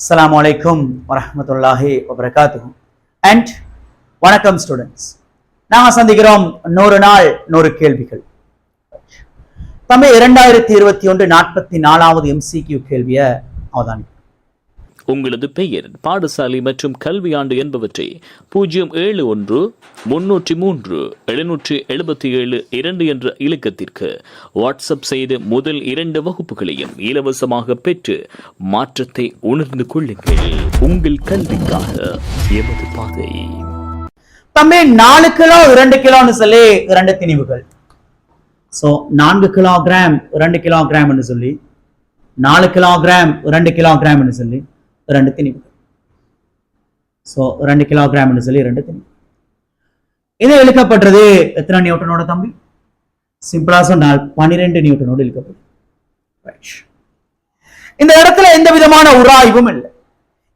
அஸ்லாம் வலைக்கும் வரமத்துல்லாஹி வபரகாத்து அண்ட் வணக்கம் ஸ்டூடெண்ட்ஸ் நாம சந்திக்கிறோம் நூறு நாள் நூறு கேள்விகள். தம்பி இரண்டாயிரத்தி இருபத்தி ஒன்று நாற்பத்தி நாலாவது எம்சிக்யூ கேள்வியை அவதானி உங்களது பெயர் பாடசாலை மற்றும் கல்வி ஆண்டு என்பவற்றை பூஜ்ஜியம் ஏழு ஒன்று முன்னூற்றி மூன்று எழுநூற்றி எழுபத்தி ஏழு இரண்டு என்ற இலக்கத்திற்கு வாட்ஸ்அப் செய்து முதல் இரண்டு வகுப்புகளையும் இலவசமாக பெற்று மாற்றத்தை உணர்ந்து கொள்ளுங்கள். உங்கள் கல்விக்காக எமது பாதை. தம்பி நாலு கிலோ இரண்டு கிலோன்னு சொல்லி இரண்டு திணிவுகள். ஸோ நான்கு கிலோகிராம் இரண்டு கிலோகிராம்னு சொல்லி நாலு கிலோகிராம் இரண்டு கிலோகிராம்னு சொல்லி ரெண்டு திணிவுகள் ஸோ ரெண்டு கிலோகிராம்னு சொல்லி ரெண்டு திணிவு இது இழுக்கப்படுறது எத்தனை நியூட்டனோட தம்பி? சிம்பிளா சொன்னால் பன்னிரெண்டு நியூட்டனோடு இழுக்கப்படுது இந்த இடத்துல எந்த விதமான உராய்வும் இல்லை.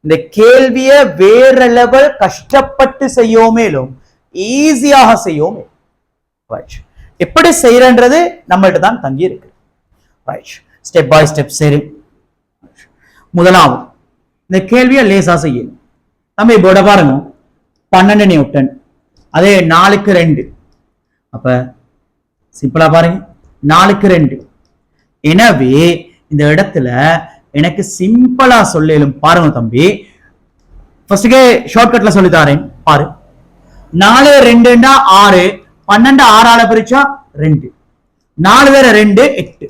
இந்த கேள்வியை வேற லெவல் கஷ்டப்பட்டு செய்யோமேலும் ஈஸியாக செய்யோமே எப்படி செய்யறன்றது நம்மகிட்ட தான் தங்கி இருக்கு ஸ்டெப் பை ஸ்டெப் சரி முதலாவது இந்த கேள்வியை லேசா செய்யும் நம்ம இப்போட பாருங்க. பன்னெண்டு நியூட்டன் அதே நாலுக்கு ரெண்டு. அப்ப சிம்பிளா பாருங்க. நாலுக்கு ரெண்டு. எனவே இந்த இடத்துல எனக்கு சிம்பிளா சொல்லும் பாருங்க தம்பி. ஃபர்ஸ்ட்டுக்கே ஷார்ட்கட்ல சொல்லி தாரேன். பாரு. நாலு ரெண்டுன்னா ஆறு. பன்னெண்டு ஆறால பிரிச்சா ரெண்டு. நாலு வேற ரெண்டு எட்டு.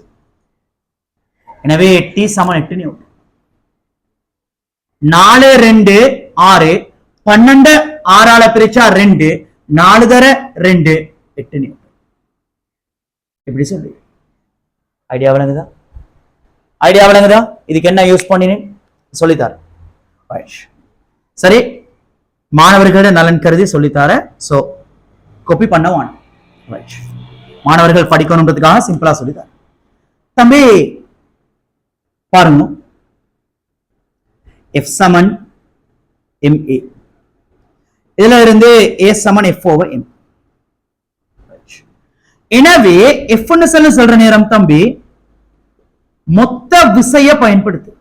எனவே டி சமன் எட்டு நியூட்டன் நாலு ரெண்டு ஆறு. பன்னெண்டு ஆறால பிரிச்சா ரெண்டு. நாலு தர ரெண்டு. எட்டு நியூட்டன் எப்படி சொல்லு. ஐடியா விளங்குதா? ஐடியா விளங்குதா? இதுக்கு என்ன யூஸ் பண்ணினேன்? சொல்லித்தாரேன் சரி. மாணவர்களிட நலன் கருதி சொல்லித்தார. சோ கொப்பி பண்ண வாங்க மாணவர்கள் படிக்கணுன்றதுக்காக சிம்பிளா சொல்லித்தார. தம்பி பாருங்க. எஃப் சமன் எம் ஏ இதுல இருந்து ஏ சமன் எஃப் ஓவர் எம் எனவே எஃப் சொல்லு சொல்ற நேரம் தம்பி மொத்த விசைய பயன்படுத்து.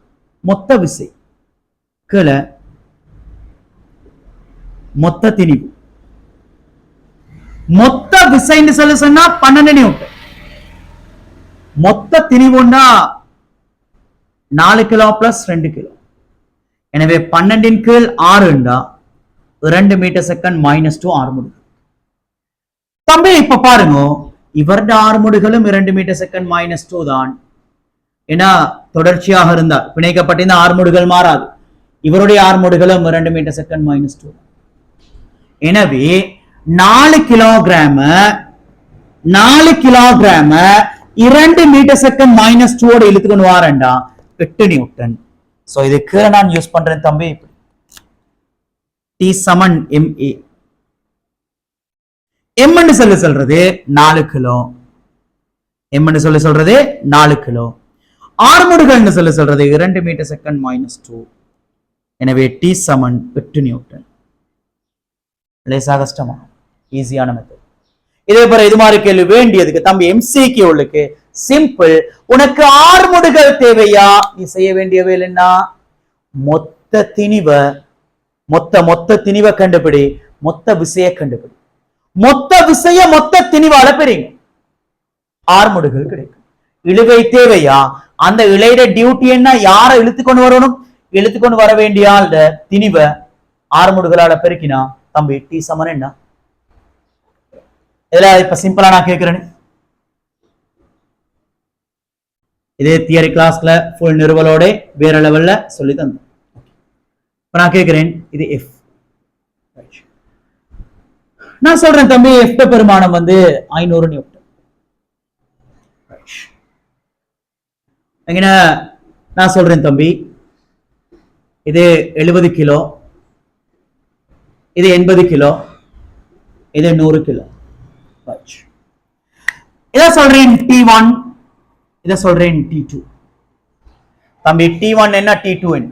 மொத்த விசை. கீழே. மொத்த திணிவு. மொத்த விசைன்னு சொல்லி சொன்னா பன்னெண்டு நியூட்டன் மொத்த திணிவுன்னா நாலு கிலோ பிளஸ் ரெண்டு கிலோ. எனவே பன்னெண்டின் கீழ் ஆறுண்டா இரண்டு மீட்டர் செகண்ட் மைனஸ் டூ ஆறு தம்பி இப்ப பாருங்க. இவரது ஆறுமுடுகளும் இரண்டு மீட்டர் செகண்ட் மைனஸ் டூ தான். ஏன்னா தொடர்ச்சியாக இருந்தால் பிணைக்கப்பட்டிருந்த ஆறுமுடுகள் மாறாது. இவருடைய ஆறுமுடுகளும் இரண்டு மீட்டர் செகண்ட் மைனஸ் டூ எனவே நாலு கிலோகிராம நாலு கிலோகிராம இரண்டு மீட்டர் செகண்ட் மைனஸ் டூவோட இழுத்துக்கொண்டு வாரேன்டா. எட்டு நியூட்டன் சோ இது கீழே நான் யூஸ் பண்றேன் தம்பி. டி சமன் எம்ஏ எம்னு சொல்லி சொல்றது நாலு கிலோ. எம்னு சொல்லி சொல்றது நாலு கிலோ. ஆர்முடுகள்னு சொல்லி சொல்றது இரண்டு மீட்டர் செகண்ட் மைனஸ் டூ எனவே டி சமன் எட்டு நியூட்டன். லேசா கஷ்டமா? ஈஸியான மெத்தட் இதே போல இது மாதிரி கேள்வி வேண்டியதுக்கு தம்பி எம்சிக்கு சிம்பிள் உனக்கு ஆறுமுடுகள் தேவையா? நீ செய்ய வேண்டிய வேலை என்ன? மொத்த திணிவ மொத்த மொத்த திணிவ கண்டுபிடி மொத்த விசைய கண்டுபிடி. மொத்த விசைய மொத்த திணிவால பெறுங்க ஆறுமுடுகள் கிடைக்கும். இழுவை தேவையா? அந்த இழையிட டியூட்டி என்ன? யாரை இழுத்து கொண்டு வரணும்? இழுத்து கொண்டு வர வேண்டிய ஆள் திணிவ ஆறுமுடுகளால பெருக்கினா தம்பி டி சமன் என்ன? இதுல இப்ப சிம்பிளா நான் கேட்கிறேன் இதே தியரி கிளாஸ்ல ஃபுல் நிறுவலோட வேற லெவல்ல சொல்லி தந்தேன். இப்ப நான் கேட்கிறேன் இது எஃப் நான் சொல்றேன் தம்பி எஃப் பெருமானம் வந்து ஐநூறு நியூட்டன். எங்கன்னா நான் சொல்றேன் தம்பி இது எழுபது கிலோ இது எண்பது கிலோ இது நூறு கிலோ. இதை சொல்றேன் டி ஒன் இதை சொல்றேன் டி டூ தம்பி டி ஒன் என்ன டி டூ என்ன?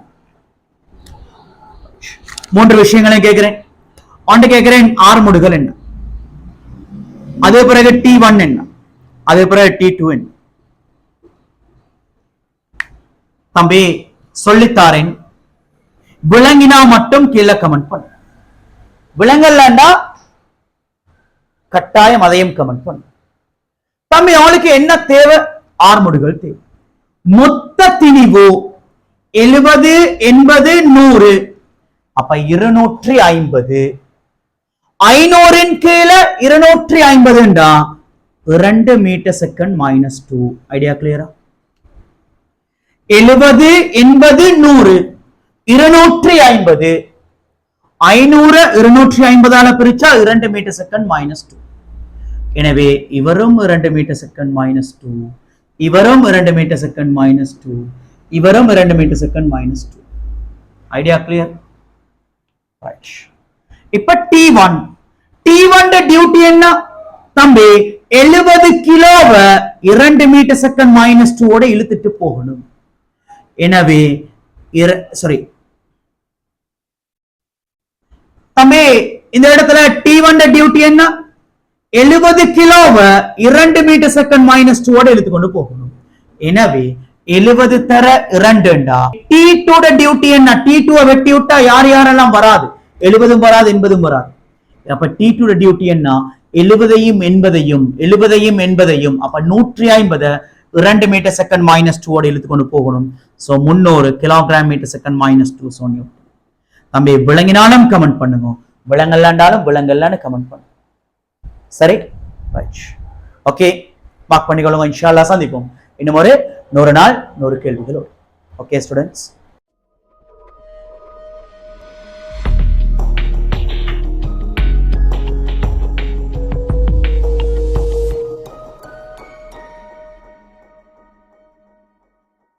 மூன்று விஷயங்களையும் கேட்கிறேன். ஒன்று கேட்கிறேன் ஆறு முடுகள் என்ன? அதே பிறகு டி ஒன் என்ன? அதே பிறகு டி டூ என்ன? தம்பி சொல்லித்தாரேன். விளங்கினா மட்டும் கீழே கமெண்ட் பண்ணு. விளங்கலன்னா கட்டாயம் அதையும் கமெண்ட் பண்ணு. தம்பி அவளுக்கு என்ன தேவை? ஆர்முடுகள் தேவை. மொத்த திணிவு எழுபது எண்பது நூறு. அப்ப இருநூற்றி ஐம்பது. ஐநூறின் கீழே இருநூற்றி ஐம்பதுண்டா? இரண்டு metre second minus two idea கிளியரா எழுபது எண்பது நூறு. இருநூற்றி ஐம்பது. ஐநூறு இருநூற்றி ஐம்பதால பிரிச்சா இரண்டு மீட்டர் செகண்ட் மைனஸ் டூ எனவே இவரும் இரண்டு மீட்டர் செகண்ட் மைனஸ் டூ இவரும் இரண்டு மீட்டர் செகண்ட் மைனஸ் டூ இவரும் இரண்டு metre second minus two idea clear இப்ப T one T one duty என்ன? தம்பி எழுபது கிலோவை இரண்டு மீட்டர் செகண்ட் மைனஸ் டூவோட இழுத்துட்டு போகணும். எனவே சாரி தம்பி இந்த இடத்துல டி ஒன் டியூட்டி என்ன? எழுபது கிலோவை இரண்டு மீட்டர் செகண்ட் மைனஸ் டூவோட இழுத்து கொண்டு போகணும். எனவே எழுபது தர இரண்டுண்டா? டி டூட டியூட்டி என்ன டி டூவை வெட்டி விட்டா யார் யாரெல்லாம் வராது? எழுபதும் வராது எண்பதும் வராது. அப்ப டி டூட டியூட்டி என்ன? எழுபதையும் எண்பதையும் எழுபதையும் எண்பதையும் அப்ப நூற்றி ஐம்பதை இரண்டு மீட்டர் செகண்ட் மைனஸ் டூவோட இழுத்து கொண்டு போகணும். சோ முன்னூறு kilogram metre second minus two சோனியம் தம்பி விளங்கினாலும் கமெண்ட் பண்ணுங்க. விளங்கல்லாண்டாலும் விளங்கல்லான்னு கமெண்ட் பண்ணுங்க. சரி? ரைட் ஓகே மார்க் பண்ணிக்கொள்ளுங்க. இன்ஷால்லா சந்திப்போம். இன்னும் ஒரு நூறு நாள் நூறு கேள்விகளோடு. Okay students